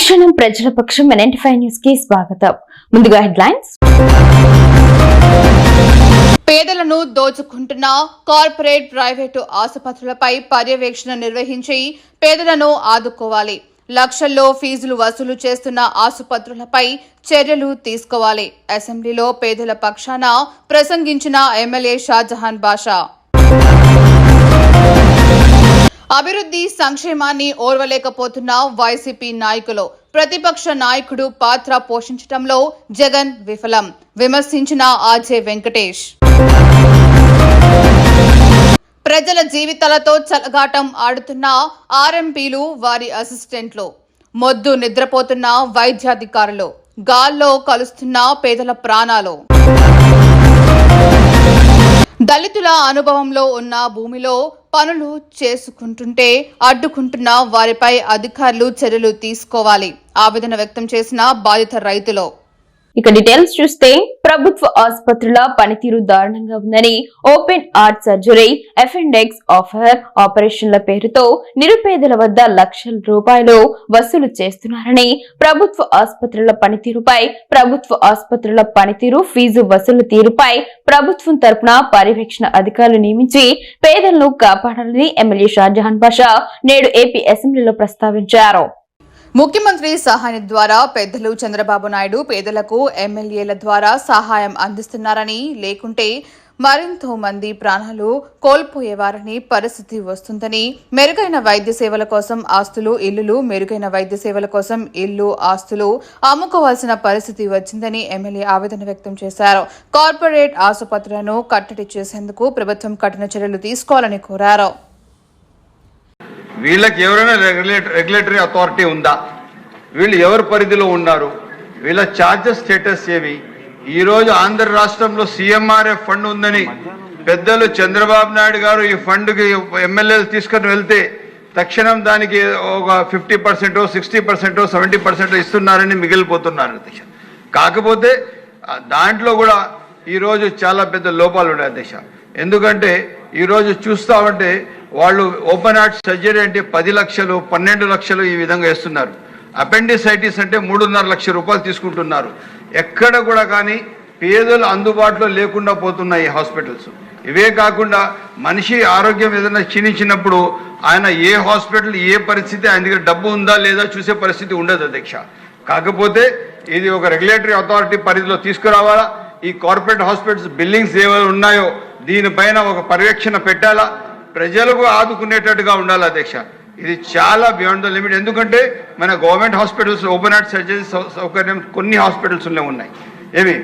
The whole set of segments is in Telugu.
అనుక్షణం ప్రజల పక్షం ఎన్టీ న్యూస్కి స్వాగతం. ముందుగా హెడ్లైన్స్. పేదలను దోచుకుంటున్న కార్పొరేట్ ప్రైవేటు ఆసుపత్రులపై పర్యవేక్షణ నిర్వహించి పేదలను ఆదుకోవాలి. లక్షల్లో ఫీజులు వసూలు చేస్తున్న ఆసుపత్రులపై చర్యలు తీసుకోవాలి. అసెంబ్లీలో పేదల పక్షాన ప్రసంగించిన ఎమ్మెల్యే షాజహాన్ బాషా. అభివృద్ధి సంక్షేమాన్ని ఓర్వలేకపోతున్న వైసీపీ నాయకులు ప్రతిపక్ష నాయకుడు పాత్ర పోషించడంలో జగన్ విఫలం. విమర్శించిన ఆజే వెంకటేష్. ప్రజల జీవితాలతో చలగాటం ఆడుతున్న ఆర్ఎంపీలు వారి అసిస్టెంట్లు. మొద్దు నిద్రపోతున్న వైద్యాధికారులు. గాల్లో కలుస్తున్న పేదల ప్రాణాలు. దళితుల అనుభవంలో ఉన్న భూమిలో పనులు చేసుకుంటుంటే అడ్డుకుంటున్న వారిపై అధికారులు చర్యలు తీసుకోవాలి. ఆవేదన వ్యక్తం చేసిన బాధిత రైతులు. ఇక డీటెయిల్స్ చూస్తే ప్రభుత్వ ఆసుపత్రుల పనితీరు దారుణంగా ఉందని open heart surgery appendix offer ఆపరేషన్ల పేరుతో నిరుపేదల వద్ద లక్షల రూపాయలు వసూలు చేస్తున్నారని ప్రభుత్వ ఆసుపత్రుల పనితీరుపై ప్రభుత్వ ఆసుపత్రుల పనితీరు ఫీజు వసూలు తీరుపై ప్రభుత్వం తరపున పర్యవేక్షణ అధికారులు నియమించి పేదలను కాపాడాలని ఎమ్మెల్యే షాజహాన్ బాషా నేడు ఏపీ అసెంబ్లీలో ప్రస్తావించారు. ముఖ్యమంత్రి సహాయం ద్వారా పెద్దలు చంద్రబాబు నాయుడు పేదలకు ఎమ్మెల్యేల ద్వారా సహాయం అందిస్తున్నారని లేకుంటే మరింతో మంది ప్రాణాలు కోల్పోయేవారని పరిస్థితి వస్తుందని మెరుగైన వైద్య సేవల కోసం ఆస్తులు ఇల్లులు మెరుగైన వైద్య సేవల కోసం ఇల్లు ఆస్తులు అమ్ముకోవాల్సిన పరిస్థితి వచ్చిందని ఎమ్మెల్యే ఆవేదన వ్యక్తం చేశారు. కార్పొరేట్ ఆసుపత్రులను కట్టడి చేసేందుకు ప్రభుత్వం కఠిన చర్యలు తీసుకోవాలని కోరారు. వీళ్ళకి ఎవరైనా రెగ్యులేటర్ రెగ్యులేటరీ అథారిటీ ఉందా? వీళ్ళు ఎవరి పరిధిలో ఉన్నారు? వీళ్ళ ఛార్జెస్ స్టేటస్ ఏవి? ఈరోజు ఆంధ్ర రాష్ట్రంలో సీఎంఆర్ఎఫ్ ఫండ్ ఉందని పెద్దలు చంద్రబాబు నాయుడు గారు ఈ ఫండ్కి ఎమ్మెల్యేలు తీసుకొని వెళ్తే తక్షణం దానికి ఒక ఫిఫ్టీ పర్సెంటో సిక్స్టీ పర్సెంటో సెవెంటీ పర్సెంటో ఇస్తున్నారని మిగిలిపోతున్నారు. అధ్యక్ష. కాకపోతే దాంట్లో కూడా ఈరోజు చాలా పెద్ద లోపాలు ఉన్నాయి అధ్యక్ష. ఎందుకంటే ఈరోజు చూస్తామంటే వాళ్ళు ఓపెన్ హార్ట్ సర్జరీ అంటే పది లక్షలు పన్నెండు లక్షలు ఈ విధంగా వేస్తున్నారు. అపెండిసైటిస్ అంటే మూడున్నర లక్షల రూపాయలు తీసుకుంటున్నారు. ఎక్కడ కూడా కానీ పేదలు అందుబాటులో లేకుండా పోతున్నాయి ఈ హాస్పిటల్స్. ఇవే కాకుండా మనిషి ఆరోగ్యం ఏదైనా క్షీణించినప్పుడు ఆయన ఏ హాస్పిటల్ ఏ పరిస్థితి ఆయన దగ్గర డబ్బు ఉందా లేదా చూసే పరిస్థితి ఉండదు అధ్యక్ష. కాకపోతే ఇది ఒక రెగ్యులేటరీ అథారిటీ పరిధిలో తీసుకురావాలా? ఈ కార్పొరేట్ హాస్పిటల్స్ బిల్డింగ్స్ ఏవైనా ఉన్నాయో దీనిపైన ఒక పర్యవేక్షణ పెట్టాలా? ప్రజలకు ఆదుకునేటట్టుగా ఉండాలి అధ్యక్ష. ఇది చాలా బియాండ్ ద లిమిట్ ఎందుకంటే మన government hospitals open heart surgery సౌ- సౌకర్యం కొన్ని హాస్పిటల్స్లో ఉన్నాయి. ఏమి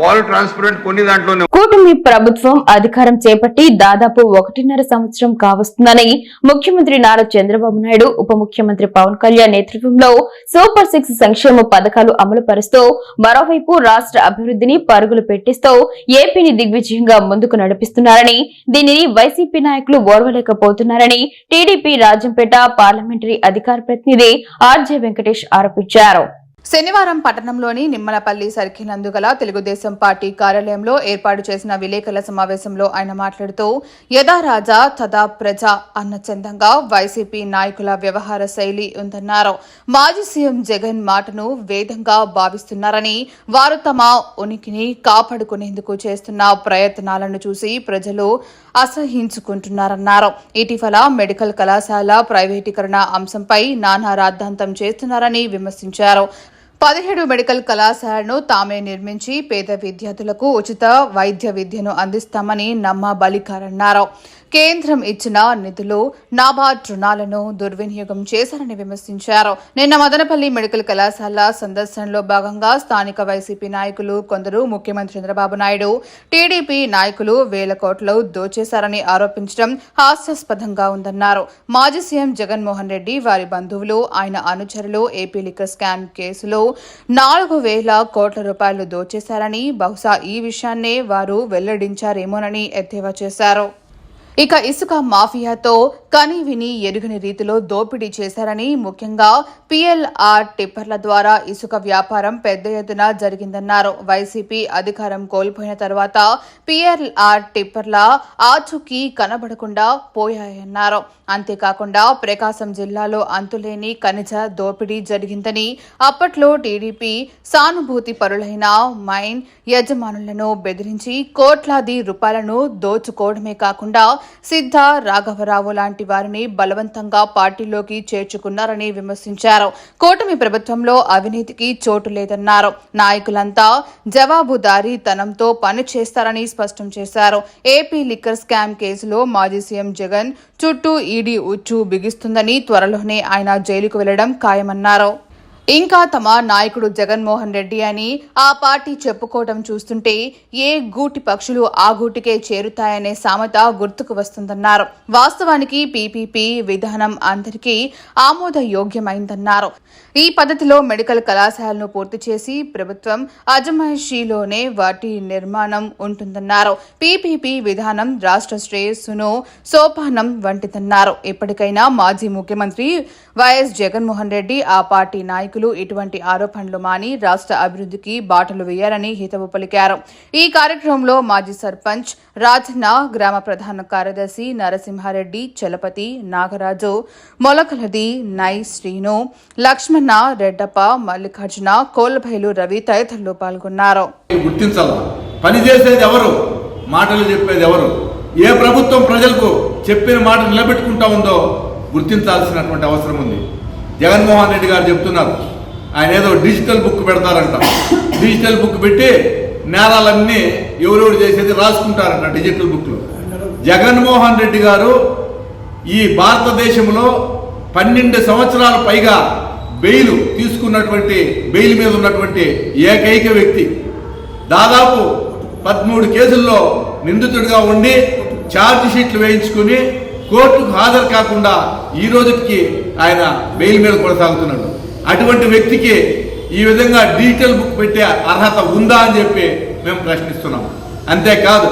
వాల్ ట్రాన్స్పరెంట్ కొన్ని దాంట్లోనే కూటమి ప్రభుత్వం అధికారం చేపట్టి దాదాపు ఒకటిన్నర సంవత్సరం కావస్తుందని ముఖ్యమంత్రి నారా చంద్రబాబు నాయుడు ఉప ముఖ్యమంత్రి పవన్ కళ్యాణ్ నేతృత్వంలో సూపర్ సిక్స్ సంక్షేమ పథకాలు అమలు పరుస్తూ మరోవైపు రాష్ట్ర అభివృద్ధిని పరుగులు పెట్టిస్తూ ఏపీని దిగ్విజయంగా ముందుకు నడిపిస్తున్నారని దీనిని వైసీపీ నాయకులు ఓర్వలేకపోతున్నారని టీడీపీ రాజంపేట పార్లమెంటరీ అధికార ప్రతినిధి ఆర్జే వెంకటేష్ ఆరోపించారు. శనివారం పట్టణంలోని నిమ్మలపల్లి సర్కిల్ నందుగల తెలుగుదేశం పార్టీ కార్యాలయంలో ఏర్పాటు చేసిన విలేకరుల సమావేశంలో ఆయన మాట్లాడుతూ యథారాజా తదా ప్రజ అన్న చందంగా వైసీపీ నాయకుల వ్యవహార శైలి ఉందన్నారు. మాజీ సీఎం జగన్ మాటను వేదంగా భావిస్తున్నారని వారు తమ ఉనికిని కాపాడుకునేందుకు చేస్తున్న ప్రయత్నాలను చూసి ప్రజలు అసహించుకుంటున్నారన్నారు. ఇటీవల మెడికల్ కళాశాల ప్రైవేటీకరణ అంశంపై నానా రాద్ధాంతం చేస్తున్నారని విమర్శించారు. పదిహేడు మెడికల్ కళాశాలను తామే నిర్మించి పేద విద్యార్థులకు ఉచిత వైద్య విద్యను అందిస్తామని నమ్మ బలికారన్నారు కేంద్రం ఇచ్చిన నిధులు నాబార్డ్ రుణాలను దుర్వినియోగం చేశారని విమర్శించారు. నిన్న మదనపల్లి మెడికల్ కళాశాల సందర్శనలో భాగంగా స్థానిక వైసీపీ నాయకులు కొందరు ముఖ్యమంత్రి చంద్రబాబు నాయుడు టీడీపీ నాయకులు వేల కోట్లు దోచేశారని ఆరోపించడం హాస్యాస్పదంగా ఉందన్నారు. మాజీ సీఎం జగన్మోహన్ రెడ్డి వారి బంధువులు ఆయన అనుచరులు ఏపీ లిక్కర్ స్కామ్ కేసులో నాలుగు వేల కోట్ల రూపాయలు దోచేశారని బహుశా ఈ విషయాన్నే వారు వెల్లడించారేమోనని ఎద్దేవా చేశారు. ఇక ఇసుక మాఫియాతో కని విని ఎరుగని రీతిలో దోపిడీ చేశారని ముఖ్యంగా పిఎల్ఆర్ టిప్పర్ల ద్వారా ఇసుక వ్యాపారం పెద్ద ఎత్తున జరిగిందన్నారు. వైసీపీ అధికారం కోల్పోయిన తర్వాత పిఎల్ఆర్ టిప్పర్ల ఆచూకీ కనబడకుండా పోయాయన్నారు. అంతేకాకుండా ప్రకాశం జిల్లాలో అంతులేని ఖనిజ దోపిడీ జరిగిందని అప్పట్లో టీడీపీ సానుభూతి పరులైన మైన్ యజమానులను బెదిరించి కోట్లాది రూపాయలను దోచుకోవడమే కాకుండా సిద్ధ రాఘవరావు లాంటి వారిని బలవంతంగా పార్టీలోకి చేర్చుకున్నారని విమర్శించారు. కూటమి ప్రభుత్వంలో అవినీతికి చోటు లేదన్నారు. నాయకులంతా జవాబుదారీతనంతో పని చేస్తారని స్పష్టం చేశారు. ఏపీ లిక్కర్ స్కామ్ కేసులో మాజీ సీఎం జగన్ చుట్టూ ఈడీ ఉచ్చు బిగిస్తుందని త్వరలోనే ఆయన జైలుకు వెళ్ళడం ఖాయమన్నారు. ఇంకా తమ నాయకుడు జగన్మోహన్ రెడ్డి అని ఆ పార్టీ చెప్పుకోవడం చూస్తుంటే ఏ గూటి పక్షులు ఆ గూటికే చేరుతాయనే సామెత గుర్తుకు వస్తుందన్నారు. వాస్తవానికి పీపీపీ విధానం అందరికీ ఆమోదయోగ్యమైందన్నారు. ఈ పద్ధతిలో మెడికల్ కళాశాలను పూర్తి చేసి ప్రభుత్వం అజమాయిషీలోనే వాటి నిర్మాణం ఉంటుందన్నారు. పీపీపీ విధానం రాష్ట్ర శ్రేయస్సును సోపానం వంటిదన్నారు. ఇప్పటికైనా మాజీ ముఖ్యమంత్రి వైఎస్ జగన్మోహన్ రెడ్డి ఆ పార్టీ నాయకులు ఇటువంటి ఆరోపణలు మాని రాష్ట్ర అభివృద్ధికి బాటలు వేయాలని హితవు పలికారు. ఈ కార్యక్రమంలో మాజీ సర్పంచ్ రాధన గ్రామ ప్రధాన కార్యదర్శి నరసింహారెడ్డి చలపతి నాగరాజు మొలకలది నై శ్రీను లక్ష్మణ రెడ్డప్ప మల్లికార్జున కోల్బైలు రవి తదితరులు పాల్గొన్నారు. పని చేసేది ఎవరు? మాటలు చెప్పేది ఎవరు? ఏ ప్రభుత్వం ప్రజలకు చెప్పిన మాట నిలబెట్టుకుంటా ఉందో గుర్తించాల్సినటువంటి అవసరం ఉంది. జగన్మోహన్ రెడ్డి గారు చెప్తున్నారు. ఆయన ఏదో డిజిటల్ బుక్ పెడతారంట. డిజిటల్ బుక్ పెట్టి నేరాలన్నీ ఎవరెవరు చేసేది రాసుకుంటారంట డిజిటల్ బుక్లో జగన్మోహన్ రెడ్డి గారు ఈ భారతదేశంలో పన్నెండు సంవత్సరాల పైగా బెయిల్ తీసుకున్నటువంటి బెయిల్ మీద ఉన్నటువంటి ఏకైక వ్యక్తి. దాదాపు పదమూడు కేసుల్లో నిందితుడిగా ఉండి ఛార్జ్ షీట్లు వేయించుకుని కోర్టుకు హాజరు కాకుండా ఈ రోజుకి ఆయన బెయిల్ మీద కొనసాగుతున్నాడు. అటువంటి వ్యక్తికి ఈ విధంగా డిజిటల్ బుక్ పెట్టే అర్హత ఉందా అని చెప్పి మేము ప్రశ్నిస్తున్నాం. అంతేకాదు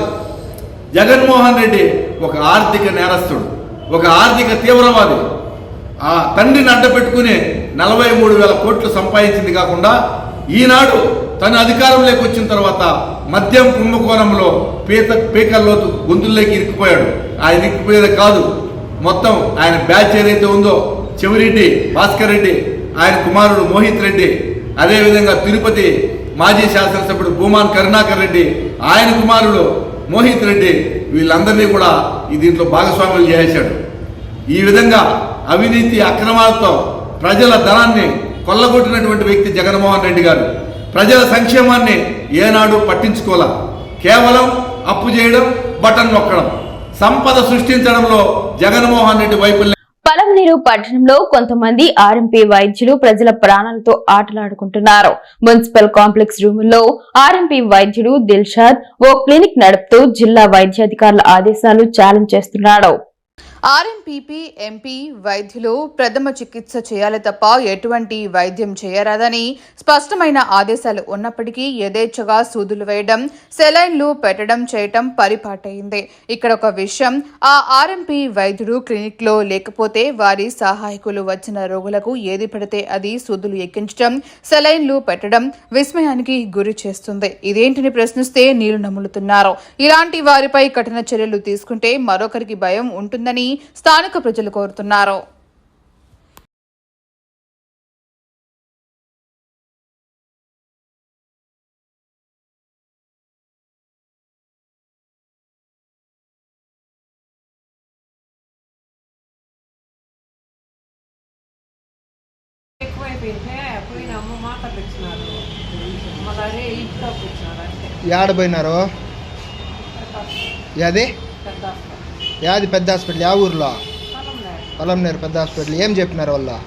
జగన్మోహన్ రెడ్డి ఒక ఆర్థిక నేరస్తుడు ఒక ఆర్థిక తీవ్రవాది. ఆ తండ్రిని అడ్డపెట్టుకుని నలభై మూడు వేల కోట్లు సంపాదించింది కాకుండా ఈనాడు తన అధికారంలోకి వచ్చిన తర్వాత మద్యం కుంభకోణంలో పీత పీకల్లోతు గొంతుల్లోకి ఇరుక్కుపోయాడు. ఆయన దిక్కుపోయేది కాదు. మొత్తం ఆయన బ్యాచ్ ఏదైతే ఉందో చెవిరెడ్డి భాస్కర్ రెడ్డి ఆయన కుమారుడు మోహిత్ రెడ్డి అదేవిధంగా తిరుపతి మాజీ శాసనసభ్యుడు భూమాన్ కరుణాకర్ రెడ్డి ఆయన కుమారుడు మోహిత్ రెడ్డి వీళ్ళందరినీ కూడా ఈ దీంట్లో భాగస్వాములు చేశాడు. ఈ విధంగా అవినీతి అక్రమాలతో ప్రజల ధనాన్ని కొల్లగొట్టినటువంటి వ్యక్తి జగన్మోహన్ రెడ్డి గారు. ప్రజల సంక్షేమాన్ని ఏనాడు పట్టించుకోలే. కేవలం అప్పు చేయడం బటన్ నొక్కడం. సంపద సృష్టించడంలో జగన్మోహన్ రెడ్డి వైఫల్యం. పలమనేరు పట్టణంలో కొంతమంది ఆర్ఎంపీ వైద్యులు ప్రజల ప్రాణాలతో ఆటలాడుకుంటున్నారు. మున్సిపల్ కాంప్లెక్స్ రూముల్లో ఆర్ఎంపీ వైద్యుడు దిల్షాద్ ఓ క్లినిక్ నడుపుతూ జిల్లా వైద్యాధికారుల ఆదేశాలు ఛాలెంజ్ చేస్తున్నాడు. ఆర్ఎంపీపీ ఎంపీ వైద్యులు ప్రథమ చికిత్స చేయాలి తప్ప ఎటువంటి వైద్యం చేయరాదని స్పష్టమైన ఆదేశాలు ఉన్నప్పటికీ యథేచ్ఛగా సూదులు వేయడం సెలైన్లు పెట్టడం చేయటం పరిపాటైంది. ఇక్కడ ఒక విషయం ఆ ఆర్ఎంపీ వైద్యుడు క్లినిక్లో లేకపోతే వారి సహాయకులు వచ్చిన రోగులకు ఏది పడితే అది సూదులు ఎక్కించడం సెలైన్లు పెట్టడం విస్మయానికి గురి చేస్తుంది. ఇదేంటిని ప్రశ్నిస్తే నీళ్ళు నములుతున్నారు. ఇలాంటి వారిపై కఠిన చర్యలు తీసుకుంటే మరొకరికి భయం ఉంటుందని స్థానిక ప్రజలు కోరుతున్నారు. అదే యాడ పోయినారు? హాస్పిటల్. యాది పెద్ద హాస్పిటల్ యా ఊర్లో. పొలంనేరు. పెద్ద హాస్పిటల్. ఏం చెప్పినారు వాళ్ళు?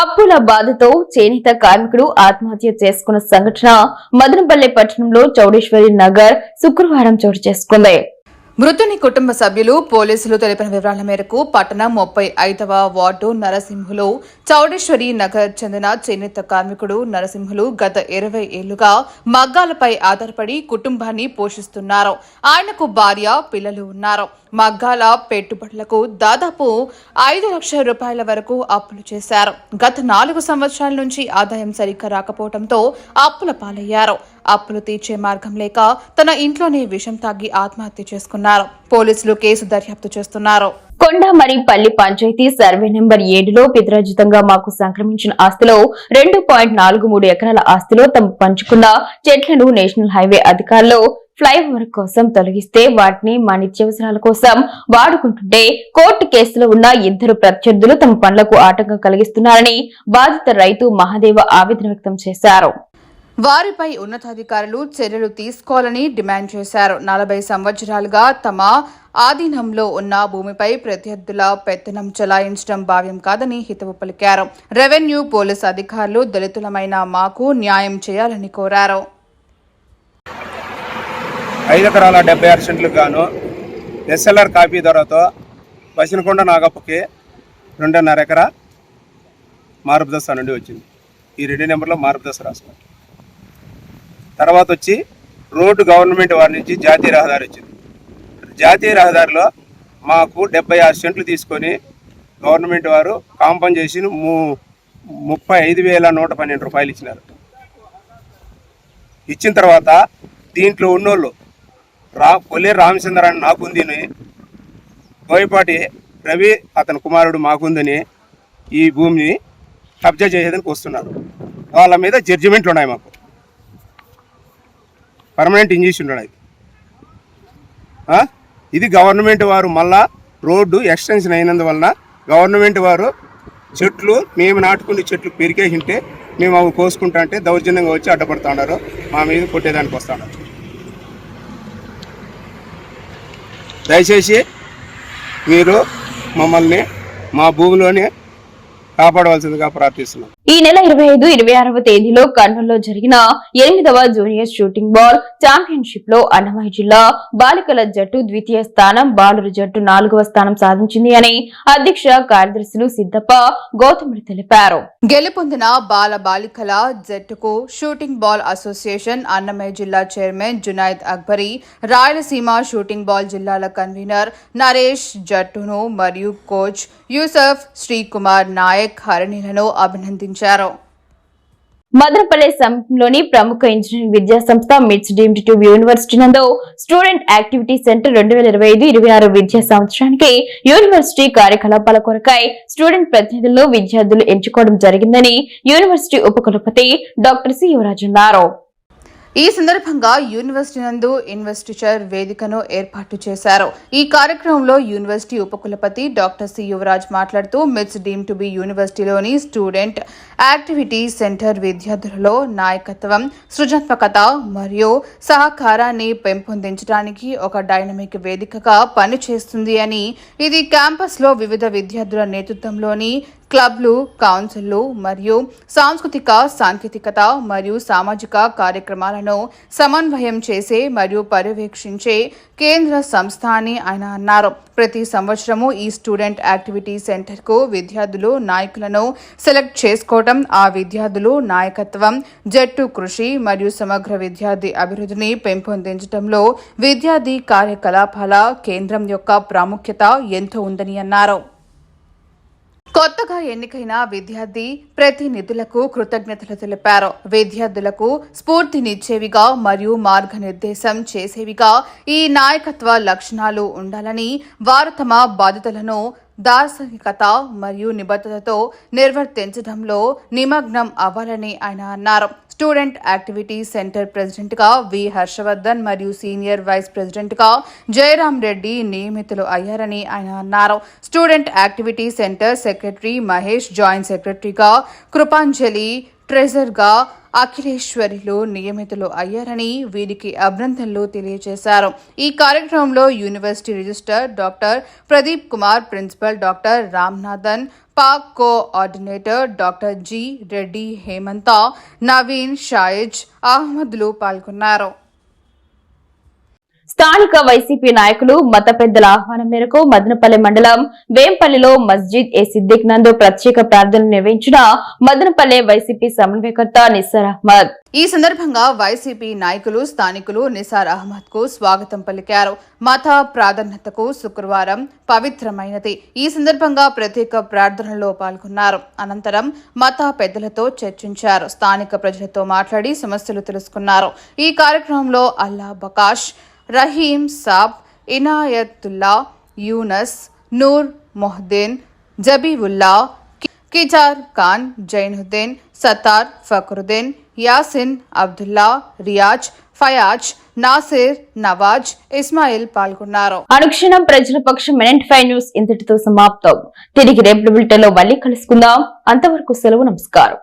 అప్పుల బాధతో చేనేత కార్మికుడు ఆత్మహత్య చేసుకున్న సంఘటన మదనపల్లె పట్టణంలో చౌడేశ్వరి నగర్ శుక్రవారం చోటు చేసుకుంది. మృతుని కుటుంబ సభ్యులు పోలీసులు తెలిపిన వివరాల మేరకు పట్టణం ముప్పై ఐదవ వార్డు నరసింహులు చౌడేశ్వరి నగర్ చెందిన చేనేత కార్మికుడు నరసింహులు గత ఇరవై ఏళ్ళుగా మగ్గాలపై ఆధారపడి కుటుంబాన్ని పోషిస్తున్నారు. ఆయనకు భార్య పిల్లలు ఉన్నారు. మగ్గాల పెట్టుబడులకు దాదాపు ఐదు లక్షల రూపాయల వరకు అప్పులు చేశారు. గత నాలుగు సంవత్సరాల నుంచి ఆదాయం సరిగ్గా రాకపోవడంతో అప్పుల పాలయ్యారు. అప్పులు తీర్చే మార్గం లేక తన ఇంట్లోనే విషం తాగి ఆత్మహత్య చేసుకున్నారు. పోలీసులు కేసు దర్యాప్తు చేస్తున్నారు. కొండమరి పల్లి పంచాయతీ సర్వే నెంబర్ ఏడులో పితరాజితంగా మాకు సంక్రమించిన ఆస్తిలో రెండు పాయింట్ నాలుగు మూడు ఎకరాల ఆస్తిలో తమ పంచుకున్న చెట్లను నేషనల్ హైవే అధికారులు ఫ్లైఓవర్ కోసం తొలగిస్తే వాటిని మా నిత్యావసరాల కోసం వాడుకుంటుంటే కోర్టు కేసులో ఉన్న ఇద్దరు ప్రత్యర్థులు తమ పనులకు ఆటంకం కలిగిస్తున్నారని బాధిత రైతు మహాదేవ ఆవేదన వ్యక్తం చేశారు. వారిపై ఉన్నతాధికారులు చర్యలు తీసుకోవాలని డిమాండ్ చేశారు. నలభై సంవత్సరాలుగా తమ ఆధీనంలో ఉన్న భూమిపై ప్రత్యర్థుల పెత్తనం చెలాయించడం భావ్యం కాదని హితవు పలికారు. రెవెన్యూ పోలీస్ అధికారులు దళితులమైన మాకు న్యాయం చేయాలని కోరారు. ఐదు ఎకరాల డెబ్బై ఆరు సెంట్లకు గాను ఎస్ఎల్ఆర్ కాపీ ధరతో బసినకొండ నాగప్పకి రెండున్నర ఎకరా మార్పు నుండి వచ్చింది. ఈ రెండు నెంబర్లో మార్పు రాసుకోండి. తర్వాత వచ్చి రోడ్డు గవర్నమెంట్ వారి నుంచి జాతీయ రహదారి వచ్చింది. జాతీయ రహదారిలో మాకు డెబ్బై ఆరు సెంట్లు తీసుకొని గవర్నమెంట్ వారు కాంపన్సేషన్ ము ముప్పై ఐదు వేల నూట పన్నెండు రూపాయలు ఇచ్చినారు. ఇచ్చిన తర్వాత దీంట్లో ఉన్నోళ్ళు రా కొల్లేరు రామచంద్రాన్ని నాకుందిని. బోయపాటి రవి అతని కుమారుడు మాకుందని ఈ భూమిని కబ్జా చేసేదానికి వస్తున్నారు. వాళ్ళ మీద జడ్జిమెంట్లు ఉన్నాయి మాకు. పర్మనెంట్ ఇంజెక్షన్ ఉండడానికి ఇది గవర్నమెంట్ వారు మళ్ళా రోడ్డు ఎక్స్టెన్షన్ అయినందువలన గవర్నమెంట్ వారు చెట్లు మేము నాటుకునే చెట్లు పెరిగేసింటే మేము అవి కోసుకుంటా అంటే దౌర్జన్యంగా వచ్చి అడ్డపడుతూ ఉన్నారు. మా మీద కొట్టేదానికి వస్తూ ఉన్నారు. దయచేసి మీరు మమ్మల్ని మా భూమిలోనే కాపాడవలసిందిగా ప్రార్థిస్తున్నాం. ఈ నెల ఇరవై ఐదు ఇరవై ఆరవ తేదీలో కర్నూలులో జరిగిన ఎనిమిదవ జూనియర్ షూటింగ్ బాల్ ఛాంపియన్షిప్లో అన్నమయ్య జిల్లా బాలికల జట్టు ద్వితీయ స్థానం బాలుర జట్టు నాలుగవ స్థానం సాధించింది అని అధ్యక్ష కార్యదర్శులు సిద్దప్ప గౌతముడు తెలిపారు. గెలుపొందిన బాల బాలికల జట్టుకు షూటింగ్ బాల్ అసోసియేషన్ అన్నమయ్య జిల్లా chairman Junaid Akbari Rayalaseema shooting ball జిల్లాల కన్వీనర్ నరేష్ జట్టును మరియు కోచ్ యూసఫ్ శ్రీకుమార్ నాయక్ హరణిలను అభినందించారు. మదనపల్లె సమీపంలోని ప్రముఖ ఇంజనీరింగ్ విద్యా సంస్థ MITS deemed to be university నందు స్టూడెంట్ యాక్టివిటీ సెంటర్ రెండు వేల ఇరవై ఐదు ఇరవై ఆరు విద్యా సంవత్సరానికి యూనివర్సిటీ కార్యకలాపాల కొరకై స్టూడెంట్ ప్రతినిధులను విద్యార్థులు ఎంచుకోవడం జరిగిందని యూనివర్సిటీ ఉపకులపతి డాక్టర్ సి యువరాజ్ అన్నారు. ఈ సందర్భంగా యూనివర్సిటీ నందు ఇన్వెస్టిచర్ వేదికను ఏర్పాటు చేశారు. ఈ కార్యక్రమంలో యూనివర్సిటీ ఉపకులపతి డాక్టర్ సి యువరాజ్ మాట్లాడుతూ మిట్స్ డీమ్ టు బి యూనివర్సిటీలోని స్టూడెంట్ యాక్టివిటీ సెంటర్ విద్యార్థులలో నాయకత్వం సృజనాత్మకత మరియు సహకారాన్ని పెంపొందించడానికి ఒక డైనమిక్ వేదికగా పనిచేస్తుంది అని ఇది క్యాంపస్లో వివిధ విద్యార్థుల నేతృత్వంలోని క్లబ్లు కౌన్సిల్లు మరియు సాంస్కృతిక సాంకేతికత మరియు సామాజిక కార్యక్రమాలను సమన్వయం చేసే మరియు పర్యవేక్షించే కేంద్ర సంస్థ అని ఆయన అన్నారు. ప్రతి సంవత్సరము ఈ స్టూడెంట్ యాక్టివిటీ సెంటర్కు విద్యార్థులు నాయకులను సెలెక్ట్ చేసుకోవడం ఆ విద్యార్థులు నాయకత్వం జట్టు కృషి మరియు సమగ్ర విద్యార్థి అభివృద్ధిని పెంపొందించడంలో విద్యార్థి కార్యకలాపాల కేంద్రం యొక్క ప్రాముఖ్యత ఎంతో ఉందని అన్నారు. కొత్తగా ఎన్నికైన విద్యార్థి ప్రతినిధులకు కృతజ్ఞతలు తెలిపారు. విద్యార్థులకు స్ఫూర్తినిచ్చేవిగా మరియు మార్గనిర్దేశం చేసేవిగా ఈ నాయకత్వ లక్షణాలు ఉండాలని వారు తమ బాధ్యతలను దార్శనికత మరియు నిబద్ధతతో నిర్వర్తించడంలో నిమగ్నం అవ్వాలని ఆయన అన్నారు. స్టూడెంట్ యాక్టివిటీ సెంటర్ ప్రెసిడెంట్గా వి హర్షవర్ధన్ మరియు సీనియర్ వైస్ ప్రెసిడెంట్గా జయరాం రెడ్డి నియమితులు అయ్యారని ఆయన అన్నారు. Student activity centre secretary Mahesh joint సెక్రటరీగా కృపాంజలి ట్రెజర్గా అఖిలేశ్వరిలో అఖిలేశ్వరిలు నియమితులు అయ్యారని వీరికి అభినందనలు తెలియజేశారు. ఈ కార్యక్రమంలో university registrar doctor Pradeep Kumar principal doctor Ramanathan Pak coordinator doctor G Reddy Hemantha Naveen Shaiz అహ్మద్లు పాల్గొన్నారు. స్థానిక వైసీపీ నాయకులు మత పెద్దల ఆహ్వానం మేరకు మదనపల్లి మండలం వేంపల్లిలో మస్జిద్ ఏ సిద్దిక్ నందు ప్రత్యేక ప్రార్థనలు నిర్వహించిన మదనపల్లె వైసీపీ సమన్వయకర్త నిస్సార్ అహ్మద్. ఈ సందర్భంగా వైసీపీ నాయకులు స్థానికులు నిసార్ అహ్మద్కు స్వాగతం పలికారు. మత ప్రాధాన్యతకు శుక్రవారం పవిత్రమైనది. ఈ సందర్భంగా ప్రత్యేక ప్రార్థనలో పాల్గొన్నారు. అనంతరం మత పెద్దలతో చర్చించారు. స్థానిక ప్రజలతో మాట్లాడి సమస్యలు తెలుసుకున్నారు. ఈ కార్యక్రమంలో అల్లా బకాష్ రహీం సాబ్ ఇనాయతుల్లా యూనస్ నూర్ మొహ్దీన్ జబీవుల్లా కిజార్ ఖాన్ జైనుద్దీన్ సతార్ ఫక్రుద్దీన్ యాసిన్ అబ్దుల్లా రియాజ్ ఫయాజ్ నాసిర్ నవాజ్ ఇస్మాయిల్ పాల్గొన్నారు. అనుక్షణం ప్రజల పక్షం మినెంట్ ఫైవ్ న్యూస్ ఇంతటితో సమాప్తం. తిరిగి రేపు బులెటిన్లో మళ్ళీ కలుసుకుందాం. అంతవరకు సెలవు నమస్కారం.